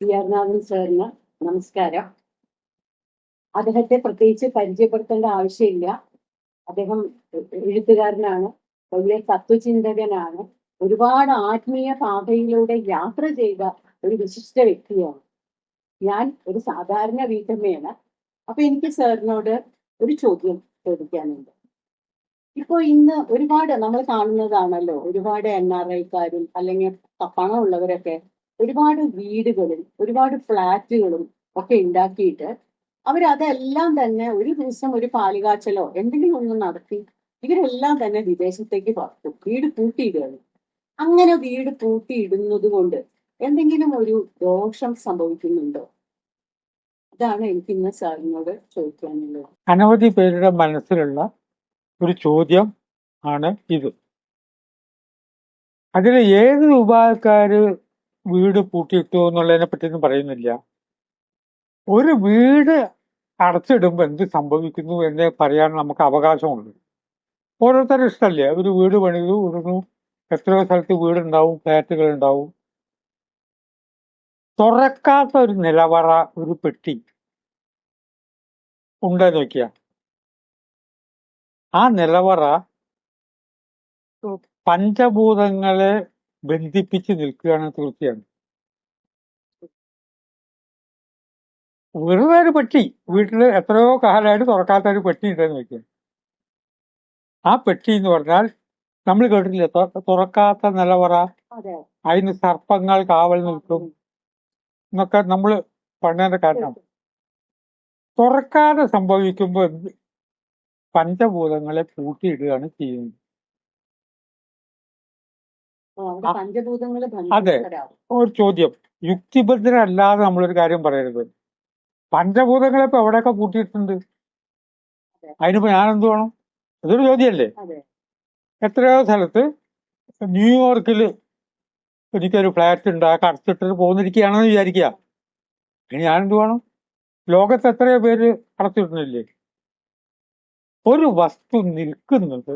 P R സാറിന് നമസ്കാരം. അദ്ദേഹത്തെ പ്രത്യേകിച്ച് പരിചയപ്പെടുത്തേണ്ട ആവശ്യമില്ല. അദ്ദേഹം എഴുത്തുകാരനാണ് വലിയ തത്വചിന്തകനാണ് ഒരുപാട് ആത്മീയ പാതയിലൂടെ യാത്ര ചെയ്ത ഒരു വിശിഷ്ട വ്യക്തിയാണ്. ഞാൻ ഒരു സാധാരണ വീട്ടമ്മയാണ്. അപ്പൊ എനിക്ക് സാറിനോട് ഒരു ചോദ്യം ചോദിക്കാനുണ്ട്. ഇപ്പൊ ഇന്ന് ഒരുപാട് നമ്മൾ കാണുന്നതാണല്ലോ ഒരുപാട് എൻ ആർ ഐക്കാരും അല്ലെങ്കിൽ പണമുള്ളവരൊക്കെ ഒരുപാട് വീടുകളും ഒരുപാട് ഫ്ലാറ്റുകളും ഒക്കെ ഉണ്ടാക്കിയിട്ട് അവരതെല്ലാം തന്നെ ഒരു ദിവസം ഒരു പാലുകാച്ചലോ എന്തെങ്കിലും ഒന്നും നടത്തി ഇവരെല്ലാം തന്നെ വിദേശത്തേക്ക് പറത്തും. വീട് പൂട്ടിയിടുകയാണ്. അങ്ങനെ വീട് പൂട്ടിയിടുന്നത് കൊണ്ട് എന്തെങ്കിലും ഒരു ദോഷം സംഭവിക്കുന്നുണ്ടോ? ഇതാണ് എനിക്ക് ഇന്ന് സാറിനോട് ചോദിക്കാനുള്ളത്. അനവധി പേരുടെ മനസ്സിലുള്ള ഒരു ചോദ്യം ആണ് ഇത്. അതിൽ ഏത് വിഭാഗക്കാര് വീട് പൂട്ടിയിട്ടു എന്നുള്ളതിനെ പറ്റിയൊന്നും പറയുന്നില്ല. ഒരു വീട് അടച്ചിടുമ്പോൾ എന്ത് സംഭവിക്കുന്നു എന്ന് പറയാൻ നമുക്ക് അവകാശമുണ്ട്. ഓരോരുത്തരും ഇഷ്ടമല്ലേ ഒരു വീട് പണിതു ഇടുന്നു എത്രയോ സ്ഥലത്ത് വീടുണ്ടാവും ഫ്ലാറ്റുകൾ ഉണ്ടാവും തുറക്കാത്ത ഒരു നിലവറ ഒരു പെട്ടി ഉണ്ടെന്ന് നോക്കിയ? ആ നിലവറ പഞ്ചഭൂതങ്ങളെ ബന്ധിപ്പിച്ച് നിൽക്കുകയാണ് തീർച്ചയാണ് വെറുതെ ഒരു പെട്ടി വീട്ടിൽ എത്രയോ കാലമായിട്ട് തുറക്കാത്ത ഒരു പെട്ടി ഉണ്ടെന്ന് വെക്കുക ആ പെട്ടി എന്ന് പറഞ്ഞാൽ നമ്മൾ കേട്ടിട്ടില്ല തുറക്കാത്ത നിലവറ അതെ. അതിന് സർപ്പങ്ങൾ കാവൽ നിൽക്കും എന്നൊക്കെ നമ്മൾ പറഞ്ഞതിന്റെ കാരണം. തുറക്കാതെ സംഭവിക്കുമ്പോൾ പഞ്ചഭൂതങ്ങളെ പൂട്ടിയിടുകയാണ് ചെയ്യുന്നത്. അതെ. ഒരു ചോദ്യം. യുക്തിബദ്ധരല്ലാതെ നമ്മളൊരു കാര്യം പറയരുത്. പഞ്ചഭൂതങ്ങളെ ഇപ്പൊ എവിടെയൊക്കെ കൂട്ടിയിട്ടുണ്ട് അതിനിപ്പോ ഞാൻ എന്ത് വേണം? അതൊരു ചോദ്യമല്ലേ? എത്രയോ സ്ഥലത്ത് ന്യൂയോർക്കിൽ എനിക്കൊരു ഫ്ലാറ്റ് ഉണ്ട് ആ കടത്തിട്ട് പോന്നിരിക്കുകയാണെന്ന് വിചാരിക്കുക. ഇനി ഞാൻ എന്ത് വേണം? ലോകത്ത് എത്രയോ പേര് കടത്തിട്ടുന്നില്ലേ ഒരു വസ്തു നിൽക്കുന്നത്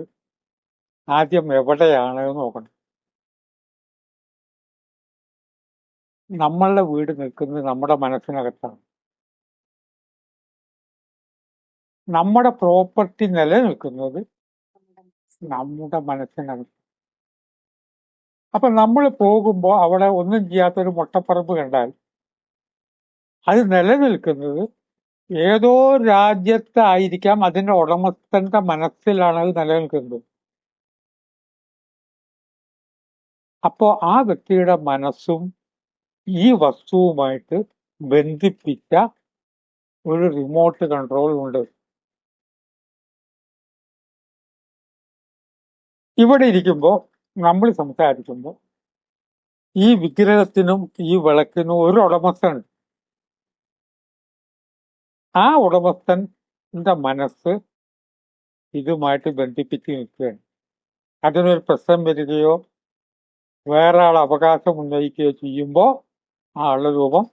ആദ്യം എവിടെയാണ് നോക്കണം. നമ്മളുടെ വീട് നിൽക്കുന്നത് നമ്മുടെ മനസ്സിനകത്താണ്. നമ്മുടെ പ്രോപ്പർട്ടി നിലനിൽക്കുന്നത് നമ്മുടെ മനസ്സിനകത്ത്. അപ്പൊ നമ്മൾ പോകുമ്പോൾ അവിടെ ഒന്നും ചെയ്യാത്തൊരു മുട്ടപ്പറമ്പ് കണ്ടാൽ അത് നിലനിൽക്കുന്നത് ഏതോ രാജ്യത്തായിരിക്കാം അതിന്റെ ഉടമസ്ഥന്റെ മനസ്സിലാണ് അത് നിലനിൽക്കുന്നത്. അപ്പോ ആ വ്യക്തിയുടെ മനസ്സും ഈ വസ്തുവുമായിട്ട് ബന്ധിപ്പിച്ച ഒരു റിമോട്ട് കൺട്രോൾ ഉണ്ട്. ഇവിടെ ഇരിക്കുമ്പോൾ നമ്മൾ സംസാരിക്കുമ്പോൾ ഈ വിഗ്രഹത്തിനും ഈ വിളക്കിനും ഒരു ഉടമസ്ഥൻ. ആ ഉടമസ്ഥൻ മനസ്സ് ഇതുമായിട്ട് ബന്ധിപ്പിച്ച് നിൽക്കുകയാണ് അതിനൊരു പ്രശ്നം വരികയോ വേറെ ആൾ അവകാശം ഉന്നയിക്കുകയോ ചെയ്യുമ്പോൾ ആ ഉള്ള രൂപം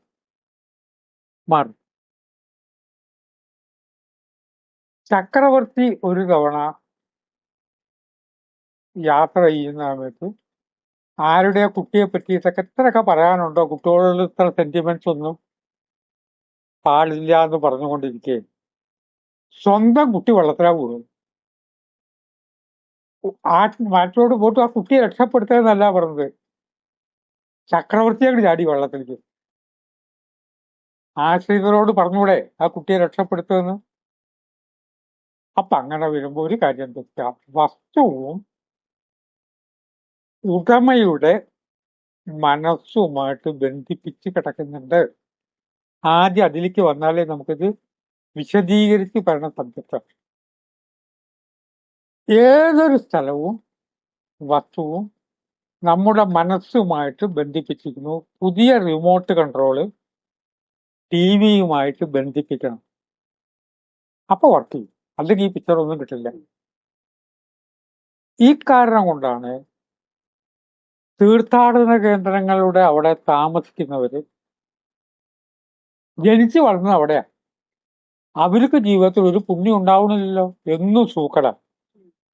മാറും. ചക്രവർത്തി ഒരു തവണ യാത്ര ചെയ്യുന്ന സമയത്ത് ആരുടെ കുട്ടിയെ പറ്റിയിട്ടൊക്കെ എത്രയൊക്കെ പറയാനുണ്ടോ? കുട്ടികളോട് ഇത്ര സെന്റിമെന്റ്സ് ഒന്നും പാടില്ല എന്ന് പറഞ്ഞുകൊണ്ടിരിക്കെ സ്വന്തം കുട്ടി വെള്ളത്തിലാ കൂടും മാറ്റോട് പോയിട്ട് ആ കുട്ടിയെ രക്ഷപ്പെടുത്തുന്നല്ല പറഞ്ഞത്. ചക്രവർത്തിയോട് ചാടി വെള്ളത്തിലേക്ക്. ആശ്രിതരോട് പറഞ്ഞൂടെ ആ കുട്ടിയെ രക്ഷപ്പെടുത്തുമെന്ന്? അപ്പൊ അങ്ങനെ വരുമ്പോ ഒരു കാര്യം തെറ്റാ. വസ്തുവും ഉടമയുടെ മനസ്സുമായിട്ട് ബന്ധിപ്പിച്ച് കിടക്കുന്നുണ്ട്. ആദ്യം അതിലേക്ക് വന്നാലേ നമുക്കിത് വിശദീകരിച്ച് പറയണ സബ്ജക്റ്റാണ് ഏതൊരു സ്ഥലവും വസ്തുവും നമ്മുടെ മനസ്സുമായിട്ട് ബന്ധിപ്പിച്ചിരിക്കുന്നു. പുതിയ റിമോട്ട് കൺട്രോൾ ടി വിയുമായിട്ട് ബന്ധിപ്പിക്കണം. അപ്പൊ വർക്ക് ചെയ്യും. അല്ലെങ്കിൽ ഈ പിക്ചർ ഒന്നും കിട്ടില്ല. ഈ കാരണം കൊണ്ടാണ് തീർത്ഥാടന കേന്ദ്രങ്ങളുടെ അവിടെ താമസിക്കുന്നവര് ജനിച്ചു വളർന്നത് അവിടെയാ. അവർക്ക് ജീവിതത്തിൽ ഒരു പുണ്യം ഉണ്ടാവണില്ലല്ലോ. എന്നും സൂക്കട.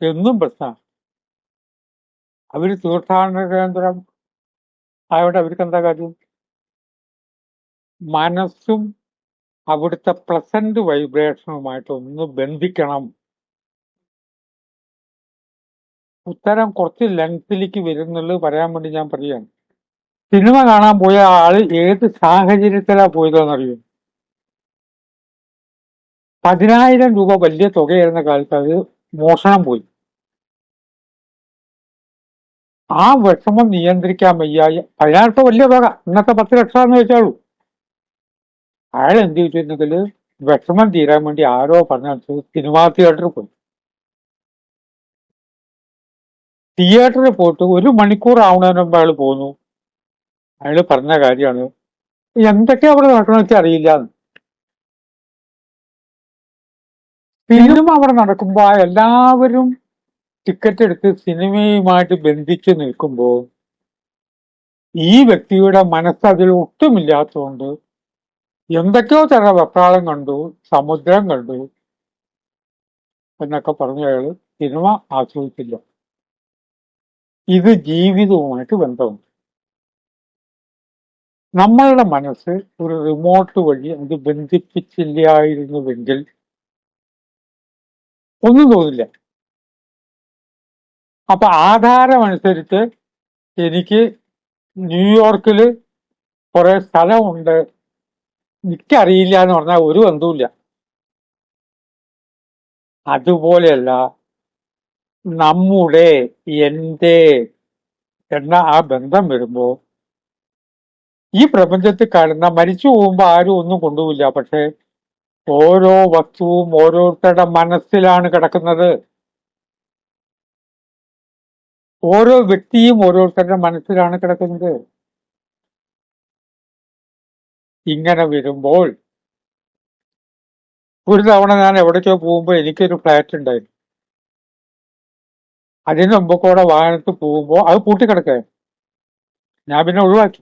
എന്നും പ്രശ്ന. അവർ തീർത്ഥാടന കേന്ദ്രം ആയതുകൊണ്ട് അവർക്ക് എന്താ കാര്യം? മനസ്സും അവിടുത്തെ പ്ലസന്റ് വൈബ്രേഷനുമായിട്ട് ഒന്ന് ബന്ധിക്കണം. ഉത്തരം കുറച്ച് ലെങ്തിലേക്ക് വരുന്നുള്ളത് പറയാൻ വേണ്ടി ഞാൻ പറയുകയാണ് സിനിമ കാണാൻ പോയ ആൾ ഏത് സാഹചര്യത്തിലാ പോയതെന്നറിയും? പതിനായിരം രൂപ വലിയ തുകയായിരുന്ന കാലത്ത് അത് മോഷണം പോയി. ആ വിഷമം നിയന്ത്രിക്കാൻ വയ്യായ. പതിനായിരം രൂപ വലിയ തുക ഇന്നത്തെ പത്ത് ലക്ഷം എന്ന് വെച്ചാളൂ അയാൾ എന്ത് ചെയ്തിട്ടുണ്ടെങ്കിൽ വിഷമം തീരാൻ വേണ്ടി ആരോ പറഞ്ഞു സിനിമാ തിയേറ്ററിൽ പോയി. തിയേറ്ററിൽ പോയിട്ട് ഒരു മണിക്കൂർ ആവണതിന് മുമ്പ് അയാൾ പോന്നു. അയാൾ പറഞ്ഞ കാര്യമാണ് എന്തൊക്കെയാ അവിടെ നടക്കണമെന്ന് വെച്ചാൽ അറിയില്ല. സിനിമ അവിടെ നടക്കുമ്പോ എല്ലാവരും ടിക്കറ്റ് എടുത്ത് സിനിമയുമായിട്ട് ബന്ധിച്ച് നിൽക്കുമ്പോൾ ഈ വ്യക്തിയുടെ മനസ്സ് അതിൽ ഒട്ടുമില്ലാത്തതുകൊണ്ട് എന്തൊക്കെയോ തരം വെപ്രാളം കണ്ടു സമുദ്രം കണ്ടു എന്നൊക്കെ പറഞ്ഞ അയാൾ സിനിമ ആസ്വദിച്ചില്ല. ഇത് ജീവിതവുമായിട്ട് ബന്ധമുണ്ട്. നമ്മളുടെ മനസ്സ് ഒരു റിമോട്ട് വഴി അത് ബന്ധിപ്പിച്ചില്ലായിരുന്നുവെങ്കിൽ ഒന്നും തോന്നില്ല. അപ്പൊ ആധാരമനുസരിച്ച് എനിക്ക് ന്യൂയോർക്കിൽ കുറെ സ്ഥലമുണ്ട്. എനിക്കറിയില്ല എന്ന് പറഞ്ഞാൽ ഒരു ബന്ധവുമില്ല അതുപോലെയല്ല നമ്മുടെ എന്റെ എന്ന ആ ബന്ധം വരുമ്പോ ഈ പ്രപഞ്ചത്തിൽ കാണുന്ന മരിച്ചു പോകുമ്പോ ആരും ഒന്നും കൊണ്ടുപോയില്ല പക്ഷെ ഓരോ വസ്തുവും ഓരോരുത്തരുടെ മനസ്സിലാണ് കിടക്കുന്നത്. ഓരോ വ്യക്തിയും ഓരോരുത്തരുടെ മനസ്സിലാണ് കിടക്കുന്നത്. ഇങ്ങനെ വരുമ്പോൾ ഒരു തവണ ഞാൻ എവിടേക്കോ പോകുമ്പോൾ എനിക്കൊരു ഫ്ലാറ്റ് ഉണ്ടായിരുന്നു. അതിന് മുമ്പ് കൂടെ വാഹനത്തിൽ പോകുമ്പോൾ അത് പൂട്ടിക്കിടക്കേ ഞാൻ പിന്നെ ഒഴിവാക്കി.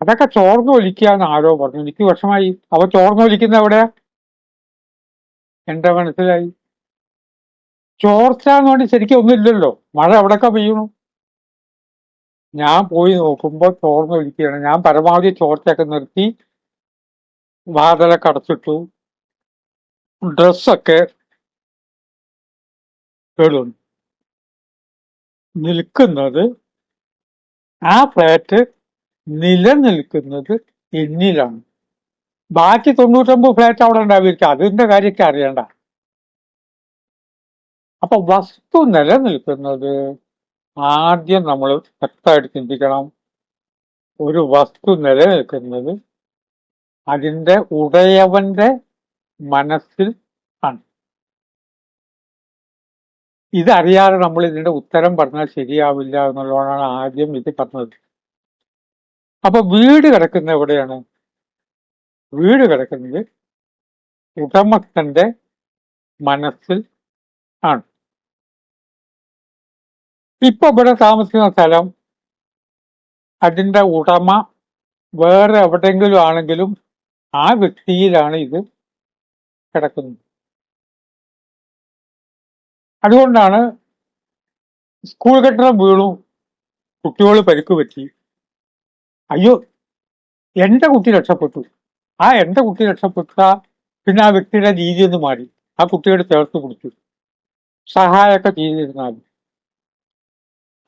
അതൊക്കെ ചോർന്ന് എന്ന് ആരോ പറഞ്ഞു. എനിക്ക് വിഷമായി അവ ചോർന്ന് ഒലിക്കുന്ന എവിടെയാ? എന്റെ മനസ്സിലായി. ചോർച്ച എന്ന് പറഞ്ഞാൽ ശരിക്കും ഒന്നുമില്ലല്ലോ മഴ എവിടൊക്കെ പെയ്യണു ഞാൻ പോയി നോക്കുമ്പോൾ ചോർന്ന് ഒഴിക്കുകയാണ് ഞാൻ പരമാവധി ചോർച്ചയൊക്കെ നിർത്തി വാതിലൊക്കെ അടച്ചിട്ടു. ഡ്രസ്സൊക്കെ കേടുന്നു നിൽക്കുന്നത് ആ ഫ്ലാറ്റ് നിലനിൽക്കുന്നത് എന്നിലാണ് ബാക്കി തൊണ്ണൂറ്റൊമ്പത് ഫ്ലാറ്റ് അവിടെ ഉണ്ടാവില്ല. അതിന്റെ കാര്യമൊക്കെ അറിയണ്ട അപ്പൊ വസ്തു നിലനിൽക്കുന്നത് ആദ്യം നമ്മൾ വ്യക്തമായിട്ട് ചിന്തിക്കണം. ഒരു വസ്തു നിലനിൽക്കുന്നത് അതിന്റെ ഉടയവന്റെ മനസ്സിൽ ആണ്. ഇതറിയാതെ നമ്മൾ ഇതിന്റെ ഉത്തരം പറഞ്ഞാൽ ശരിയാവില്ല എന്നുള്ളതാണ് ആദ്യം ഇത് പറഞ്ഞത്. അപ്പൊ വീട് കിടക്കുന്ന എവിടെയാണ്? വീട് കിടക്കുന്നത് ഉടമസ്ഥന്റെ മനസ്സിൽ ആണ്. ഇപ്പൊ ഇവിടെ താമസിക്കുന്ന സ്ഥലം അതിന്റെ ഉടമ വേറെ എവിടെയെങ്കിലും ആണെങ്കിലും ആ വ്യക്തിയിലാണ് ഇത് കിടക്കുന്നത്. അതുകൊണ്ടാണ് സ്കൂൾ കെട്ടിടം വീണു കുട്ടികൾ പരിക്ക് പറ്റി. അയ്യോ എന്റെ കുട്ടി രക്ഷപ്പെട്ടു. ആ എന്റെ കുട്ടി രക്ഷപ്പെട്ട പിന്നെ ആ വ്യക്തിയുടെ രീതി ഒന്ന് മാറി. ആ കുട്ടിയുടെ ചേർത്ത് പിടിച്ചു സഹായമൊക്കെ ചെയ്തിരുന്നാൽ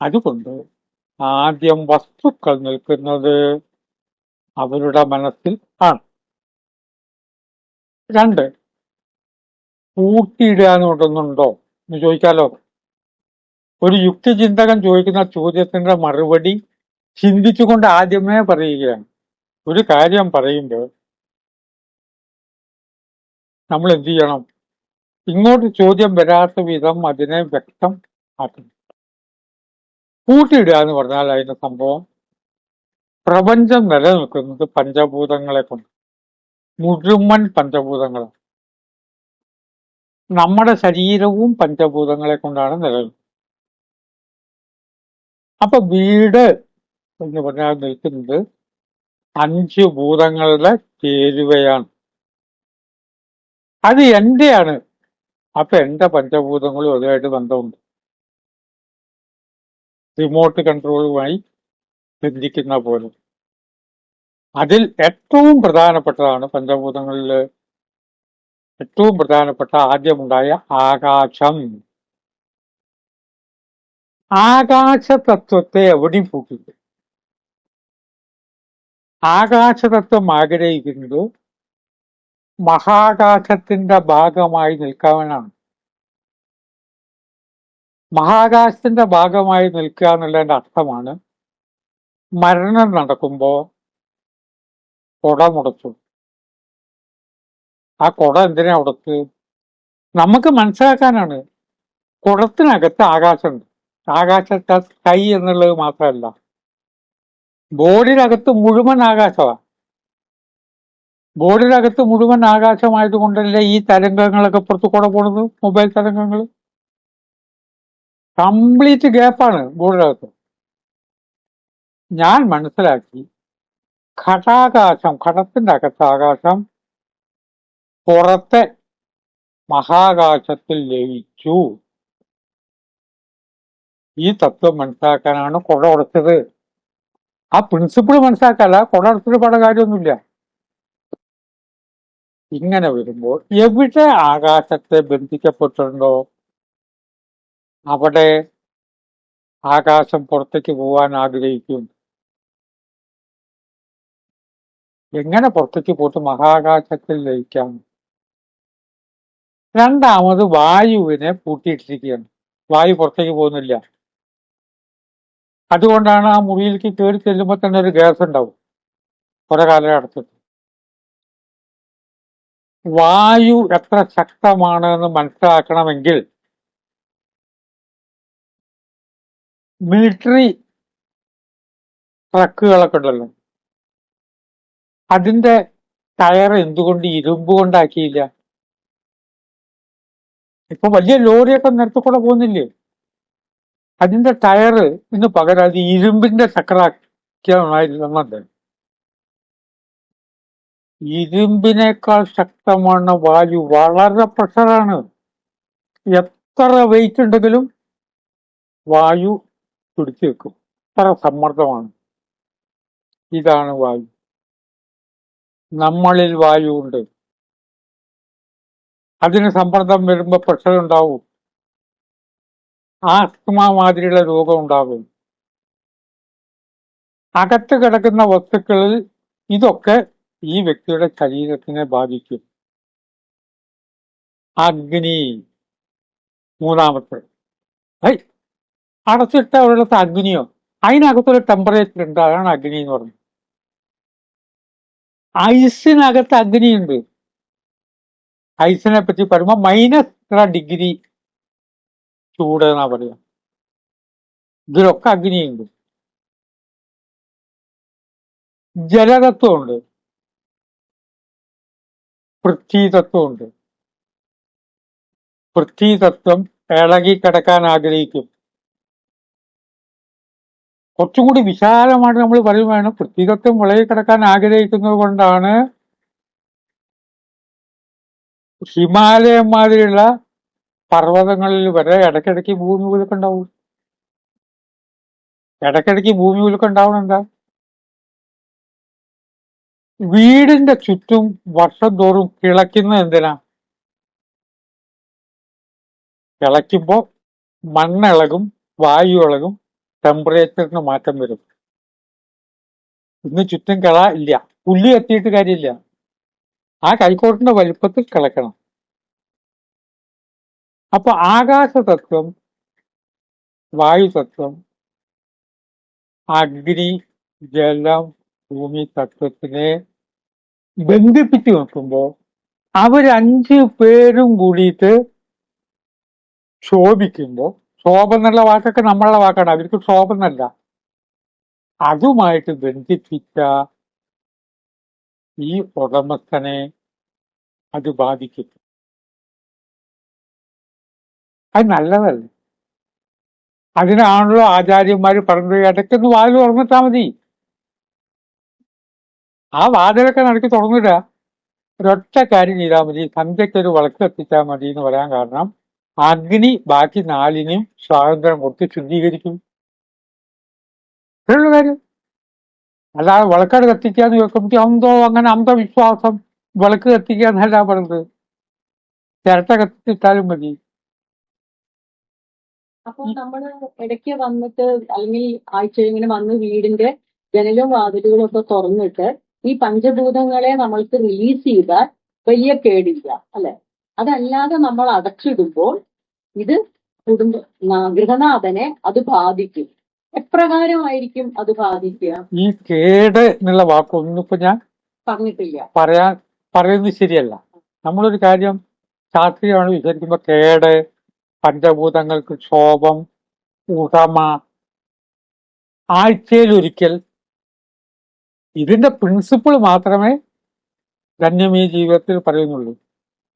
അതുകൊണ്ട് ആദ്യം വസ്തുക്കൾ നിൽക്കുന്നത് അവരുടെ മനസ്സിൽ ആണ്. രണ്ട് കൂട്ടിയിടാൻ എന്നുണ്ടെന്നുണ്ടോ എന്ന് ചോദിക്കാലോ ഒരു യുക്തിചിന്തകൻ ചോദിക്കുന്ന ചോദ്യത്തിന്റെ മറുപടി ചിന്തിച്ചുകൊണ്ട് ആദ്യമേ പറയുകയാണ്. ഒരു കാര്യം പറയുമ്പോൾ നമ്മൾ എന്ത് ചെയ്യണം? ഇങ്ങോട്ട് ചോദ്യം വരാത്ത വിധം അതിനെ വ്യക്തം ആക്കണം. കൂട്ടിയിടുക എന്ന് പറഞ്ഞാൽ അതിന്റെ സംഭവം പ്രപഞ്ചം നിലനിൽക്കുന്നത് പഞ്ചഭൂതങ്ങളെ കൊണ്ട്. മുഴുവൻ പഞ്ചഭൂതങ്ങളാണ്. നമ്മുടെ ശരീരവും പഞ്ചഭൂതങ്ങളെ കൊണ്ടാണ് നിലനിൽക്കുന്നത്. അപ്പൊ വീട് എന്ന് പറഞ്ഞാൽ നിൽക്കുന്നത് അഞ്ച് ഭൂതങ്ങളുടെ ചേരുവയാണ്. അത് എന്റെയാണ്. അപ്പൊ എന്റെ പഞ്ചഭൂതങ്ങളും അതുമായിട്ട് ബന്ധമുണ്ട്. റിമോട്ട് കൺട്രോളുമായി ബന്ധിക്കുന്ന പോലെ. അതിൽ ഏറ്റവും പ്രധാനപ്പെട്ടതാണ് പഞ്ചഭൂതങ്ങളിൽ ഏറ്റവും പ്രധാനപ്പെട്ട ആദ്യമുണ്ടായ ആകാശം. ആകാശ തത്വത്തെ എവിടെയും പൂട്ടില്ല. ആകാശതത്വം ആഗ്രഹിക്കുന്നത് മഹാകാശത്തിന്റെ ഭാഗമായി നിൽക്കാനാണ് മഹാകാശത്തിന്റെ ഭാഗമായി നിൽക്കുക എന്നുള്ളതിന്റെ അർത്ഥമാണ് മരണം നടക്കുമ്പോൾ കുട മുടച്ചു ആ കുട എന്തിനാ ഉടക്ക് നമുക്ക് മനസ്സിലാക്കാനാണ്. കുടത്തിനകത്ത് ആകാശമുണ്ട്. ആകാശത്തെ കൈ എന്നുള്ളത് മാത്രമല്ല. ബോർഡിനകത്ത് മുഴുവൻ ആകാശമാണ് ബോർഡിനകത്ത് മുഴുവൻ ആകാശമായതുകൊണ്ടല്ലേ ഈ തരംഗങ്ങളൊക്കെ പുറത്ത് കൂടെ പോണത് മൊബൈൽ തരംഗങ്ങൾ കംപ്ലീറ്റ് ഗ്യാപ്പാണ് ബോഡിനകത്ത് ഞാൻ മനസ്സിലാക്കി ഘടാകാശം ഘടത്തിന്റെ അകത്ത് ആകാശം പുറത്തെ മഹാകാശത്തിൽ ലയിച്ചു. ഈ തത്വം മനസ്സിലാക്കാനാണ് കുട ഉടച്ചത്. ആ പ്രിൻസിപ്പിൾ മനസ്സിലാക്കല്ല കുട ഉടച്ചിട്ട് പല കാര്യമൊന്നുമില്ല. ഇങ്ങനെ വരുമ്പോൾ എവിടെ ആകാശത്തെ ബന്ധിക്കപ്പെട്ടിട്ടുണ്ടോ? അവിടെ ആകാശം പുറത്തേക്ക് പോവാൻ ആഗ്രഹിക്കും. എങ്ങനെ പുറത്തേക്ക് പോയിട്ട് മഹാകാശത്തിൽ ലയിക്കാം? രണ്ടാമത് വായുവിനെ പൂട്ടിയിട്ടിരിക്കുകയാണ്. വായു പുറത്തേക്ക് പോകുന്നില്ല. അതുകൊണ്ടാണ് ആ മുറിയിലേക്ക് കയറി ചെല്ലുമ്പോൾ തന്നെ ഒരു ഗ്യാസ് ഉണ്ടാവും. കുറെ കാലം അടച്ചിട്ട് വായു എത്ര ശക്തമാണ് എന്ന് മനസ്സിലാക്കണമെങ്കിൽ മിലിറ്ററി ട്രക്കുകളൊക്കെ ഉണ്ടല്ലോ. അതിന്റെ ടയർ എന്തുകൊണ്ട് ഇരുമ്പ് കൊണ്ടാക്കിയില്ല? ഇപ്പൊ വലിയ ലോറിയൊക്കെ നിരത്തി കൂടെ പോകുന്നില്ലേ? അതിന്റെ ടയർ ഇന്ന് പകരം അത് ഇരുമ്പിന്റെ ചക്രാക്കിയാണായിരുന്നത് ഇരുമ്പിനേക്കാൾ ശക്തമാണ് വായു. വളരെ പ്രഷറാണ് എത്ര വെയിറ്റ് ഉണ്ടെങ്കിലും വായു പിടിച്ചു വെക്കും. അത്ര സമ്മർദ്ദമാണ്. ഇതാണ് വായു. നമ്മളിൽ വായു ഉണ്ട്. അതിന് സമ്മർദ്ദം വരുമ്പോൾ പ്രഷർ ഉണ്ടാവും. ആസ്മ മാതിരിയുള്ള രോഗം ഉണ്ടാകും അകത്ത് കിടക്കുന്ന വസ്തുക്കളിൽ ഇതൊക്കെ ഈ വ്യക്തിയുടെ ശരീരത്തിനെ ബാധിക്കും. അഗ്നി. മൂന്നാമത്തെ. അടച്ചിട്ട അവിടെയുള്ള അഗ്നിയോ അതിനകത്തൊരു ടെമ്പറേച്ചർ ഉണ്ട്. അതാണ് അഗ്നി എന്ന് പറയുന്നത് ഐസിനകത്ത് അഗ്നിയുണ്ട്. ഐസിനെ പറ്റി പറയുമ്പോൾ മൈനസ് ഇത്ര ഡിഗ്രി ചൂട് എന്നാ പറയാ ഇതിലൊക്കെ അഗ്നിയുണ്ട്. ജലതത്വമുണ്ട് പൃഥ്വിതത്വമുണ്ട് പൃഥ്വിതത്വം ഇളകി കിടക്കാൻ ആഗ്രഹിക്കും. കുറച്ചും കൂടി വിശാലമായിട്ട് നമ്മൾ പറയുകയാണ് പ്രത്യേകത്വം വിളയിൽ കിടക്കാൻ ആഗ്രഹിക്കുന്നത് കൊണ്ടാണ് ഹിമാലയം മാതിരിയുള്ള പർവതങ്ങളിൽ വരെ ഇടയ്ക്കിടയ്ക്ക് ഭൂമി കുലുക്കം ഉണ്ടാവും ഇടയ്ക്കിടയ്ക്ക് ഭൂമി കുലുക്കം എന്താ? വീടിന്റെ ചുറ്റും വർഷം തോറും കിളയ്ക്കുന്നത് എന്തിനാ? കിളയ്ക്കുമ്പോ മണ്ണിളകും വായു ഇളകും ടെമ്പറേച്ചറിന് മാറ്റം വരും. ഇന്ന് ചുറ്റും കിള ഇല്ല. പുല്ല് എത്തിയിട്ട് കാര്യമില്ല. ആ കൈക്കോട്ടിന്റെ വലുപ്പത്തിൽ കിളക്കണം. അപ്പൊ ആകാശതത്വം വായുതത്വം അഗ്നി ജലം ഭൂമി തത്വത്തിനെ ബന്ധിപ്പിച്ച് നോക്കുമ്പോൾ അവരഞ്ചു പേരും കൂടിയിട്ട് ശോഭിക്കുമ്പോൾ ശോഭ എന്നുള്ള വാക്കൊക്കെ നമ്മളുടെ വാക്കാണ്. അവർക്ക് ക്ഷോഭം എന്നല്ല അതുമായിട്ട് ബന്ധിപ്പിച്ച ഈ ഉടമസ്ഥനെ അത് ബാധിക്കും. അത് നല്ലതല്ല. അതിനാണല്ലോ ആചാര്യന്മാർ പറഞ്ഞത്. ഇടയ്ക്കൊന്ന് വാതിൽ തുറന്നിട്ടാ മതി. ആ വാതിലൊക്കെ നടക്കി തുറന്നിടുക ഒരൊറ്റ കാര്യം ചെയ്താൽ മതി. സന്ധ്യയ്ക്ക് ഒരു എത്തിച്ചാൽ മതി എന്ന് പറയാൻ കാരണം അഗ്നി ബാക്കി നാലിനെയും സ്വാതന്ത്ര്യം കൊടുത്ത് ശുദ്ധീകരിക്കും. ഇത്രയുള്ള കാര്യം. അല്ലാതെ വിളക്കട് കത്തിക്കാന്ന് കേൾക്കുമ്പോൾ എന്തോ അങ്ങനെ അന്ധവിശ്വാസം വിളക്ക് കത്തിക്കുക എന്നല്ല പറഞ്ഞത് ചിരട്ട കത്തിച്ചിട്ടാലും മതി. അപ്പൊ നമ്മൾ ഇടയ്ക്ക് വന്നിട്ട് അല്ലെങ്കിൽ ആഴ്ച ഇങ്ങനെ വന്ന് വീടിന്റെ ജനലും വാതിലുകളും ഒക്കെ തുറന്നിട്ട് ഈ പഞ്ചഭൂതങ്ങളെ നമ്മൾക്ക് റിലീസ് ചെയ്താൽ വലിയ കേടില്ല അല്ലെ? അതല്ലാതെ നമ്മൾ അടച്ചിടുമ്പോൾ ഇത് കുടുംബ ഗൃഹനാഥനെ അത് ബാധിക്കും. എപ്രകാരമായിരിക്കും അത് ബാധിക്കുക? ഈ കേട് എന്നുള്ള വാക്കൊന്നും ഇപ്പൊ ഞാൻ പറഞ്ഞിട്ടില്ല. പറയാൻ പറയുന്നത് ശരിയല്ല. നമ്മളൊരു കാര്യം ശാസ്ത്രീയമാണ് വിചാരിക്കുമ്പോൾ കേട് പഞ്ചഭൂതങ്ങൾക്ക് ക്ഷോഭം ഉടമ ആഴ്ചയിലൊരിക്കൽ ഇതിന്റെ പ്രിൻസിപ്പിൾ മാത്രമേ ധന്യമീ ജീവിതത്തിൽ പറയുന്നുള്ളൂ.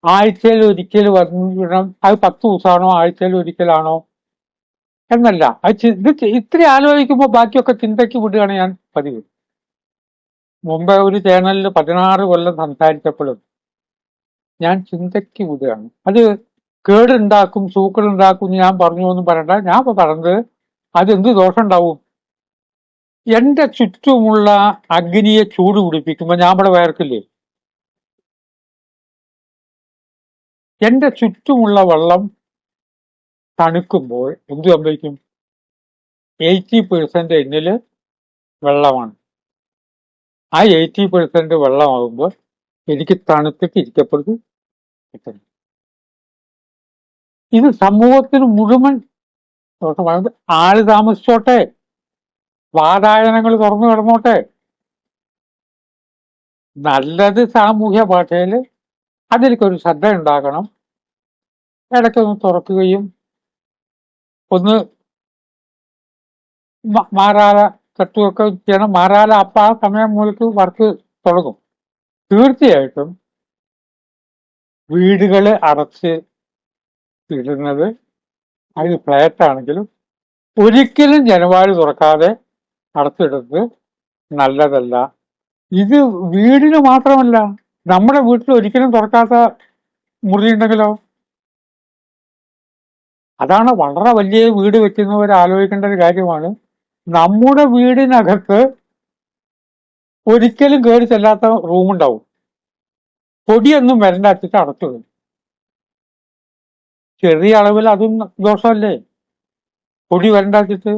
ആഴ്ചയിൽ ഒരിക്കൽ വരണം. അത് പത്ത് ദിവസമാണോ? ആഴ്ചയിൽ ഒരിക്കലാണോ? എന്നല്ല. അത് ഇത്ര ആലോചിക്കുമ്പോൾ ബാക്കിയൊക്കെ ചിന്തയ്ക്ക് വിടുകയാണ് ഞാൻ പതിവ്. മുമ്പ് ഒരു ചാനലിൽ പതിനാറ് കൊല്ലം സംസാരിച്ചപ്പോഴും ഞാൻ ചിന്തയ്ക്ക് വിടുകയാണ്. അത് കേടുണ്ടാക്കും സൂക്കടുണ്ടാക്കും എന്ന് ഞാൻ പറഞ്ഞു എന്ന് പറയണ്ട. ഞാൻ ഇപ്പൊ പറഞ്ഞത് അതെന്ത് ദോഷം ഉണ്ടാവും എന്റെ ചുറ്റുമുള്ള അഗ്നിയെ ചൂട് പിടിപ്പിക്കുമ്പോ ഞാൻ ഇവിടെ വേർക്കില്ലേ എന്റെ ചുറ്റുമുള്ള വെള്ളം തണുക്കുമ്പോൾ എന്ത് സംഭവിക്കും? എയ്റ്റി പെർസെന്റ് എന്നിൽ വെള്ളമാണ്. ആ എയ്റ്റി പെർസെന്റ് വെള്ളമാകുമ്പോൾ എനിക്ക് തണുത്തിട്ട് ഇരിക്കപ്പെടുന്നത് കിട്ടുന്നു ഇത് സമൂഹത്തിന് മുഴുവൻ ആൾ താമസിച്ചോട്ടെ വാതായനങ്ങൾ തുറന്നു കിടന്നോട്ടെ. നല്ലത് സാമൂഹ്യ ഭാഷയിൽ അതിലേക്കൊരു ശ്രദ്ധ ഉണ്ടാകണം. ഇടയ്ക്കൊന്ന് തുറക്കുകയും ഒന്ന് മാറാല തട്ടുകയൊക്കെ ചെയ്യണം. മാറാല അപ്പ ആ സമയം മുതൽക്ക് വർക്ക് തുടങ്ങും. തീർച്ചയായിട്ടും വീടുകൾ അടച്ച് ഇടുന്നത് അത് ഫ്ലാറ്റ് ആണെങ്കിലും ഒരിക്കലും ജനവാഴി തുറക്കാതെ അടച്ചിടുന്നത് നല്ലതല്ല. ഇത് വീടിന് മാത്രമല്ല നമ്മുടെ വീട്ടിൽ ഒരിക്കലും തുറക്കാത്ത മുറി ഉണ്ടെങ്കിലോ? അതാണ് വളരെ വലിയ വീട് വെക്കുന്നവർ ആലോചിക്കേണ്ട ഒരു കാര്യമാണ്. നമ്മുടെ വീടിനകത്ത് ഒരിക്കലും കയറി ചെല്ലാത്ത റൂമുണ്ടാവും പൊടിയൊന്നും വരണ്ടാക്കിട്ട് അടച്ചു വരും ചെറിയ അളവിൽ അതും ദോഷമല്ലേ? പൊടി വരണ്ടാക്കിട്ട്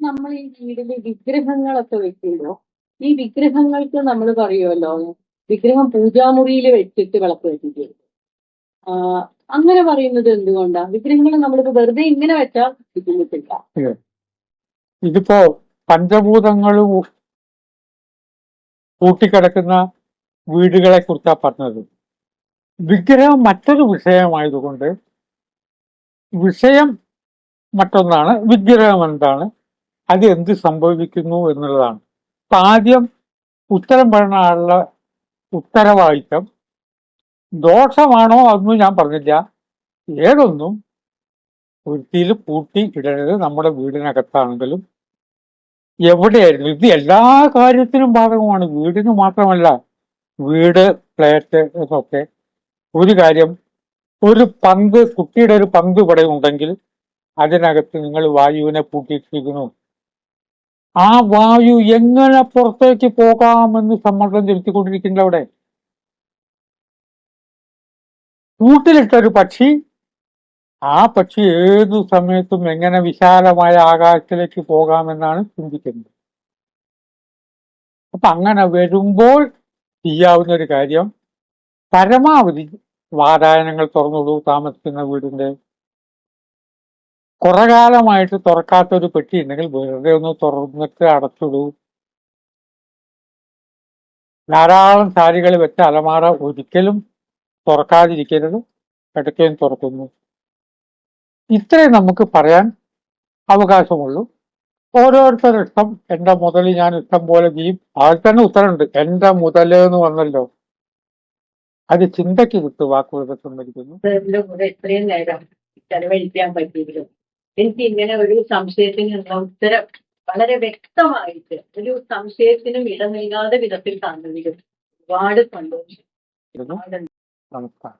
നമ്മൾ ഈ വീടിൽ വിഗ്രഹങ്ങളൊക്കെ വെക്കുമ്പോ ഈ വിഗ്രഹങ്ങൾക്ക് നമ്മൾ പറയുമല്ലോ വിഗ്രഹം പൂജാമുറിയിൽ വെച്ചിട്ട് വിളക്ക് വെച്ചിട്ട് അങ്ങനെ പറയുന്നത് എന്തുകൊണ്ടാണ് വിഗ്രഹങ്ങൾ നമ്മളിപ്പോ വെറുതെ ഇങ്ങനെ വെച്ചാൽ ബുദ്ധിമുട്ടില്ല. ഇതിപ്പോ പഞ്ചഭൂതങ്ങൾ കൂട്ടിക്കിടക്കുന്ന വീടുകളെ കുറിച്ചാ പറഞ്ഞത്. വിഗ്രഹം മറ്റൊരു വിഷയമായതുകൊണ്ട് വിഷയം മറ്റൊന്നാണ് വിഗ്രഹം എന്താണ് അത് എന്ത് സംഭവിക്കുന്നു എന്നുള്ളതാണ്. ആദ്യം ഉത്തരം പറയുന്ന ആളുടെ ഉത്തരവാദിത്തം ദോഷമാണോ അതൊന്നും ഞാൻ പറഞ്ഞില്ല. ഏതൊന്നും വൃത്തിയിൽ പൂട്ടി ഇടരുത് നമ്മുടെ വീടിനകത്താണെങ്കിലും. എവിടെയായിരുന്നു? ഇത് എല്ലാ കാര്യത്തിനും ബാധകമാണ്. വീടിന് മാത്രമല്ല വീട് ഫ്ലാറ്റ് ഒക്കെ. ഒരു കാര്യം ഒരു പങ്ക് കുട്ടിയുടെ ഒരു പങ്ക് ഇവിടെ ഉണ്ടെങ്കിൽ അതിനകത്ത് നിങ്ങൾ വായുവിനെ പൂട്ടിയിട്ടിരിക്കുന്നു. ആ വായു എങ്ങനെ പുറത്തേക്ക് പോകാമെന്ന് സമ്മർദ്ദം ചെലുത്തിക്കൊണ്ടിരിക്കുന്നത് അവിടെ? കൂട്ടിലിട്ട ഒരു പക്ഷി. ആ പക്ഷി ഏതു സമയത്തും എങ്ങനെ വിശാലമായ ആകാശത്തിലേക്ക് പോകാമെന്നാണ് ചിന്തിക്കുന്നത്. അപ്പൊ അങ്ങനെ വരുമ്പോൾ ചെയ്യാവുന്ന ഒരു കാര്യം പരമാവധി വാതായനങ്ങൾ തുറന്നുള്ളൂ താമസിക്കുന്ന വീടിന്റെ കുറെ കാലമായിട്ട് തുറക്കാത്ത ഒരു പെട്ടി ഉണ്ടെങ്കിൽ വെറുതെ ഒന്ന് തുറന്നിട്ട് അടച്ചിടൂ. ധാരാളം സാരികൾ വെച്ച അലമാറ ഒരിക്കലും തുറക്കാതിരിക്കരുത്. ഇടയ്ക്കും തുറക്കുന്നു. ഇത്രയും നമുക്ക് പറയാൻ അവകാശമുള്ളൂ. ഓരോരുത്തരുടെ ഇഷ്ടം എന്റെ മുതൽ ഞാൻ ഇഷ്ടം പോലെ ചെയ്യും. അതിൽ തന്നെ ഉത്തരമുണ്ട്. എന്റെ മുതൽ എന്ന് വന്നല്ലോ. അത് ചിന്തയ്ക്ക് വിട്ട് വാക്കുകൾ സംഭരിക്കുന്നു ചെലവഴിക്കാൻ പറ്റിയതിലും എനിക്ക് ഇങ്ങനെ ഒരു സംശയത്തിനുള്ള ഉത്തരം വളരെ വ്യക്തമായിട്ട് ഒരു സംശയത്തിനും ഇട നൽകാതെ വിധത്തിൽ തന്നതിലും ഒരുപാട് സന്തോഷം. നമസ്കാരം.